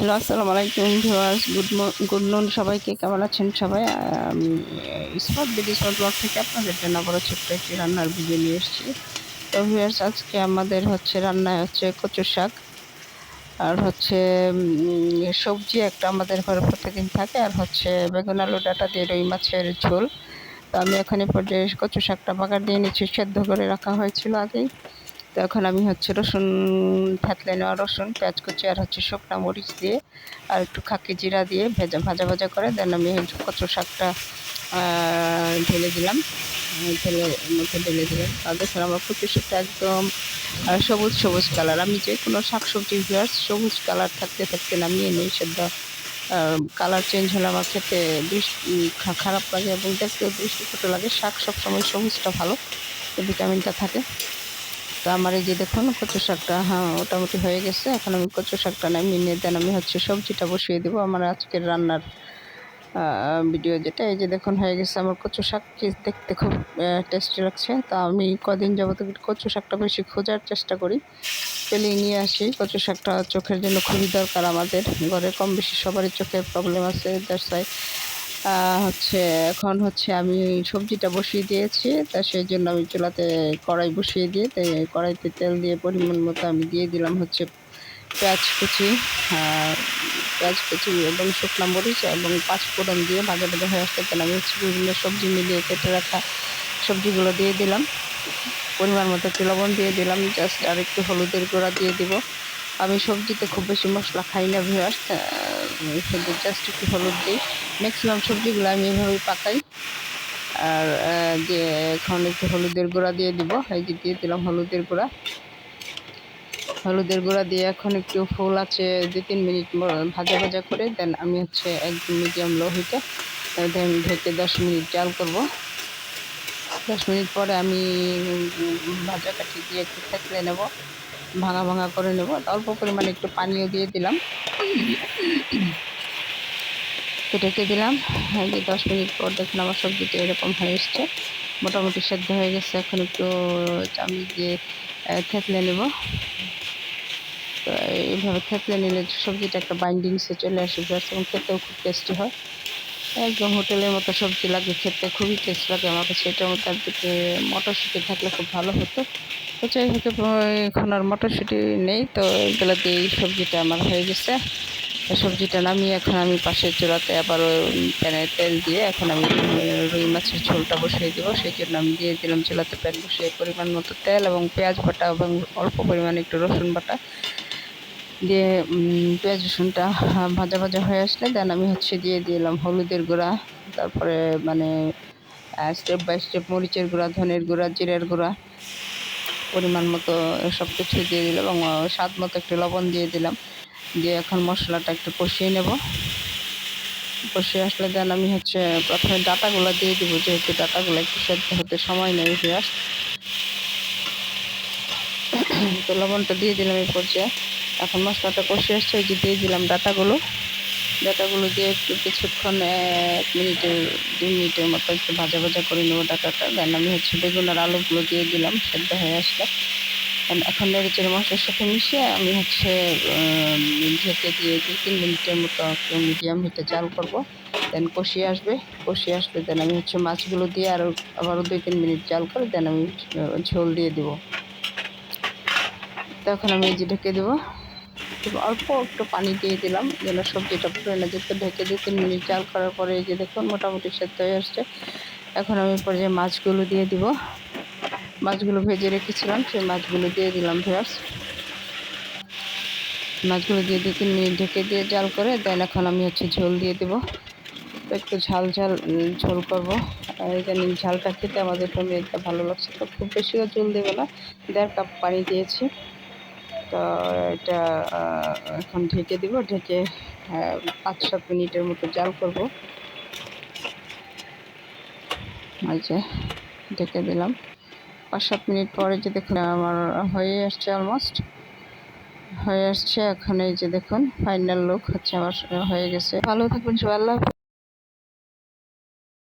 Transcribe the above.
Hello, আসসালামু আলাইকুম viewers. Good good নুন, সবাইকে কেমন আছেন সবাই? স্পট বিডি স্পট ব্লগ থেকে আপনাদের জন্য বড় ছোট্ট একটি রান্নার ভিডিও নিয়ে এসেছি। তো ভিউয়ার্স, আজকে আমাদের হচ্ছে রান্নায় হচ্ছে কচু শাক আর হচ্ছে সবজি একটা আমাদের ঘরে প্রতিদিন থাকে আর হচ্ছে বেগুন, আলু, ডাটা দিয়ে রুই মাছের ঝোল। তো আমি এখানে পর্যায়ে কচু শাকটা বাগার দিয়ে নিচ্ছি, সেদ্ধ করে রাখা হয়েছিল আগেই। তো এখন আমি হচ্ছে রসুন থাতলে নেওয়া রসুন, পেঁয়াজ কুচি আর হচ্ছে শুকনো মরিচ দিয়ে আর একটু খাকি জিরা দিয়ে ভেজা, ভাজা ভাজা করে দেন আমি কচু শাকটা ঢেলে দিলাম। ঢেলে, মধ্যে ঢেলে দিলাম। আর দেখুন আমার কচু শাকটা একদম সবুজ সবুজ কালার। আমি যে কোনো শাক সবজি ভিউয়ার্স সবুজ কালার থাকতে থাকতে নামিয়ে নিই সেদ্ধ কালার চেঞ্জ হলে আমার খেতে দৃষ্টি খারাপ লাগে এবং দেখতেও দৃষ্টিকটু লাগে। শাক সবসময় সবুজটা ভালো ভিটামিনটা থাকে। তো আমার এই যে দেখুন, কচু শাকটা হ্যাঁ মোটামুটি হয়ে গেছে। এখন আমি কচু শাকটা নামিয়ে দেন, আমি হচ্ছে সবজিটা বসিয়ে দেবো আমার আজকের রান্নার ভিডিও যেটা। এই যে দেখুন, হয়ে গেছে আমার কচু শাক। দেখতে খুব টেস্টি লাগছে। তা আমি কদিন যাবত কচু শাকটা বেশি খোঁজার চেষ্টা করি। পেলেই নিয়ে আসি। কচু শাকটা চোখের জন্য খুবই দরকার আমাদের। ঘরে কম বেশি সবারই চোখের প্রবলেম আছে দ্যাটস হচ্ছে, এখন হচ্ছে আমি সবজিটা বসিয়ে দিয়েছি, তা সেই জন্য আমি চুলাতে কড়াই বসিয়ে দিয়ে তাই কড়াইতে তেল দিয়ে পরিমাণ মতো আমি দিয়ে দিলাম হচ্ছে পেঁয়াজ কুচি পেঁয়াজ কুচি এবং শুকনো মরিচ এবং পাঁচ ফোড়ন দিয়ে ভাজা ভাজা হয়ে আসতে আমি হচ্ছে বিভিন্ন সবজি মিলিয়ে কেটে রাখা সবজিগুলো দিয়ে দিলাম। পরিমাণ মতো একটু লবণ দিয়ে দিলাম, জাস্ট আর একটু হলুদের গুঁড়া দিয়ে দিব। আমি সবজিতে খুব বেশি মশলা খাই না ভিউয়ার্স শুধু জাস্ট একটু হলুদ দিই। ম্যাক্সিমাম সবজিগুলো আমি এভাবেই পাকাই। আর দিয়ে এখন একটু হলুদের গুঁড়া দিয়ে দিব, এই যে দিয়ে দিলাম হলুদের গুঁড়া। হলুদের গুঁড়া দিয়ে এখন একটু ফুল আছে, দুই, তিন মিনিট ভাজা ভাজা করে দেন আমি হচ্ছে একদম মিডিয়াম লো হিটে দেন ঢেকে দশ মিনিট জাল করব। দশ মিনিট পরে আমি ভাজা কাঠি দিয়ে একটু থেতলে নেব, ভাঙা ভাঙা করে নেব। অল্প পরিমাণে একটু পানিও দিয়ে দিলাম। তো ঢেকে দিলাম। এই যে দশ মিনিট পর দেখুন আমার সবজিটা এরকম হয়ে এসছে। মোটামুটি সেদ্ধ হয়ে গেছে। এখন একটু চামচ দিয়ে থেতলে নেব। তো এইভাবে থেতলে নিলে সবজিটা একটা বাইন্ডিংসে চলে আসে এবং খেতেও খুব টেস্টি হয়। একদম হোটেলের মতো সবজি লাগে, খেতে খুবই টেস্ট লাগে আমার কাছে। এটার মধ্যে আর দিকে মটরশুঁটি থাকলে খুব ভালো হতো। তো যাই হোক, এখন আর মটরশুঁটি নেই। তো এগুলো দিয়ে এই সবজিটা আমার হয়ে গেছে। সবজিটা নামিয়ে এখন আমি পাশের চূড়াতে আবার প্যানে তেল দিয়ে এখন আমি রুই মাছের ঝোলটা বসিয়ে দেবো। সেই জন্য আমি দিয়ে দিলাম চুলাতে প্যান বসিয়ে পরিমাণ মতো তেল এবং পেঁয়াজ বাটা এবং অল্প পরিমাণে একটু রসুন বাটা। দিয়ে পেঁয়াজ রসুনটা ভাজা ভাজা হয়ে আসলে দেন আমি হচ্ছে দিয়ে দিলাম হলুদের গুঁড়া, তারপরে মানে স্টেপ বাই স্টেপ মরিচের গুঁড়া, ধনের গুঁড়া, জিরের গুঁড়া পরিমাণ মতো সব কিছু দিয়ে দিলাম এবং স্বাদ মতো একটু লবণ দিয়ে দিলাম। দিয়ে এখন মশলাটা একটু কষিয়ে নেব। কষিয়ে আসলে দেন আমি হচ্ছে প্রথমে ডাটাগুলো দিয়ে দিব, যেহেতু ডাটাগুলো একটু সেদ্ধ হতে সময় নেই পেঁয়াজ। তো লবণটা দিয়ে দিলাম এই পর্যায়ে। এখন মশলাটা কষে আসছে, ওই যে দিয়ে দিলাম ডাটাগুলো। ডাটাগুলো দিয়ে একটু কিছুক্ষণ, এক মিনিটের, দুই মিনিটের মতো একটু ভাজা ভাজা করে নেব ডাটাটা। দেন আমি হচ্ছে বেগুন আর আলুগুলো দিয়ে দিলাম, সেদ্ধ হয়ে আসলে। এখন- এখন নেড়ে চেড়ে মশলার সাথে মিশিয়ে আমি হচ্ছে ঢেকে দিয়ে দুই তিন মিনিটের মতো মিডিয়াম হিটে জাল করব। দেন কষিয়ে আসবে। কষিয়ে আসলে দেন আমি হচ্ছে মাছগুলো দিয়ে আরও আবারও দুই তিন মিনিট জাল করে দেন আমি ঝোল দিয়ে দেবো। তখন আমি এই যে ঢেকে দেবো। অল্প একটু পানি দিয়ে দিলাম। যেন সবজিটা পুরো না যেতে ঢেকে দিয়ে তিন মিনিট জাল করার পরে এই যে দেখুন মোটামুটি সেদ্ধ হয়ে আসছে। এখন আমি পর্যায়ে মাছগুলো দিয়ে দিব। মাছগুলো ভেজে রেখেছিলাম, সেই মাছগুলো দিয়ে দিলাম ভেয়ার্স মাছগুলো দিয়ে দিয়ে তিন মিনিট ঢেকে দিয়ে জাল করে, দেন এখন আমি হচ্ছে ঝোল দিয়ে দেবো। একটু ঝাল ঝাল ঝোল করব। জানি ঝালটা খেতে আমাদের ফ্যামিলিতে ভালো লাগছে তো, খুব বেশিও ঝোল দেবো না, দেড় কাপ পানি দিয়েছি। তো এটা এখন ঢেকে দিব, ঢেকে পাঁচ সাত মিনিটের মতো জাল করব। যে, ঢেকে দিলাম। পাঁচ সাত মিনিট পরে যে দেখুন, আমার হয়ে আসছে অলমোস্ট হয়ে আসছে, এখন এই যে দেখুন ফাইনাল লুক হচ্ছে আমার, হয়ে গেছে ভালো থাকবেন সবাই, আল্লাহ।